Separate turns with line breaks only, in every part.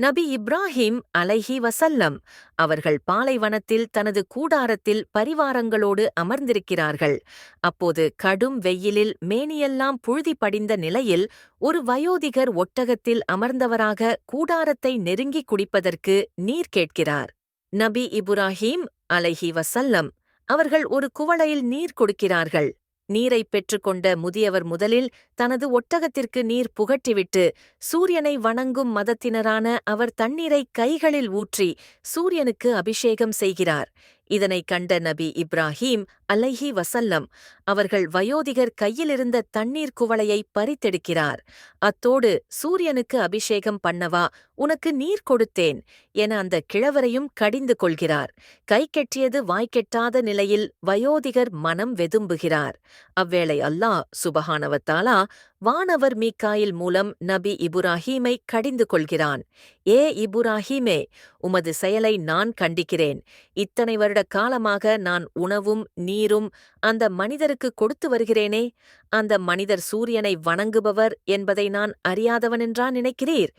நபி இப்ராஹிம் அலைஹி வசல்லம் அவர்கள் பாலைவனத்தில் தனது கூடாரத்தில் பரிவாரங்களோடு அமர்ந்திருக்கிறார்கள். அப்போது கடும் வெயிலில் மேனியெல்லாம் புழுதி படிந்த நிலையில் ஒரு வயோதிகர் ஒட்டகத்தில் அமர்ந்தவராக கூடாரத்தை நெருங்கி குடிப்பதற்கு நீர் கேட்கிறார். நபி இப்ராஹிம் அலைஹி வசல்லம் அவர்கள் ஒரு குவளையில் நீர் கொடுக்கிறார்கள். நீரைப் பெற்றுக்கொண்ட முதியவர் முதலில் தனது ஒட்டகத்திற்கு நீர் புகட்டிவிட்டு சூரியனை வணங்கும் மதத்தினரான அவர் தண்ணீரை கைகளில் ஊற்றி சூரியனுக்கு அபிஷேகம் செய்கிறார். இதனைக் கண்ட நபி இப்ராஹீம் அலைஹி வசல்லம் அவர்கள் வயோதிகர் கையிலிருந்த தண்ணீர் குவளையை பறித்தெடுக்கிறார். அத்தோடு சூரியனுக்கு அபிஷேகம் பண்ணவா? உனக்கு நீர் கொடுத்தேன் என அந்த கிழவரையும் கடிந்து கொள்கிறார். கை கெட்டியது வாய்க்கெட்டாத நிலையில் வயோதிகர் மனம் வெதும்புகிறார். அவ்வேளை அல்லாஹ் சுபஹானவத்தாலா வானவர் மீக்காயில் மூலம் நபி இபுராஹீமை கடிந்து கொள்கிறான். ஏ இபுராஹீமே உமது செயலை நான் கண்டிக்கிறேன். இத்தனை வருட காலமாக நான் உணவும் நீரும் அந்த மனிதருக்கு கொடுத்து வருகிறேனே? அந்த மனிதர் சூரியனை வணங்குபவர் என்பதை நான் அறியாதவனென்றா நினைக்கிறீர்?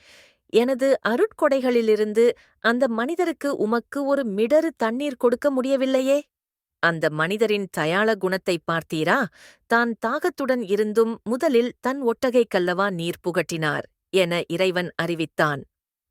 எனது அருட்கொடைகளிலிருந்து அந்த மனிதருக்கு உமக்கு ஒரு மிடறு தண்ணீர் கொடுக்க முடியவில்லையே? அந்த மனிதரின் தயாள குணத்தை பார்த்தீரா? தான் தாகத்துடன் இருந்தும் முதலில் தன் ஒட்டகைக்கல்லவா நீர் புகட்டினார் என இறைவன் அறிவித்தான்.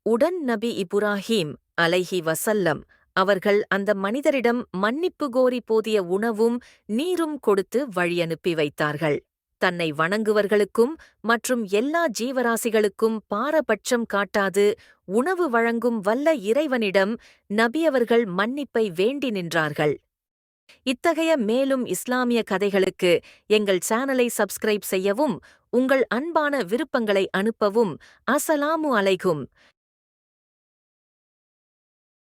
உடன் நபி இபுராஹீம் அலைஹி வசல்லம் அவர்கள் அந்த மனிதரிடம் மன்னிப்பு கோரி போதிய உணவும் நீரும் கொடுத்து வழியனுப்பி வைத்தார்கள். தன்னை வணங்குவர்களுக்கும் மற்றும் எல்லா ஜீவராசிகளுக்கும் பாரபட்சம் காட்டாது உணவு வழங்கும் வல்ல இறைவனிடம் நபியவர்கள் மன்னிப்பை வேண்டி நின்றார்கள். இத்தகைய மேலும் இஸ்லாமிய கதைகளுக்கு எங்கள் சேனலை சப்ஸ்கிரைப் செய்யவும் உங்கள் அன்பான விருப்பங்களை அனுப்பவும் அசலாமு அலைகும்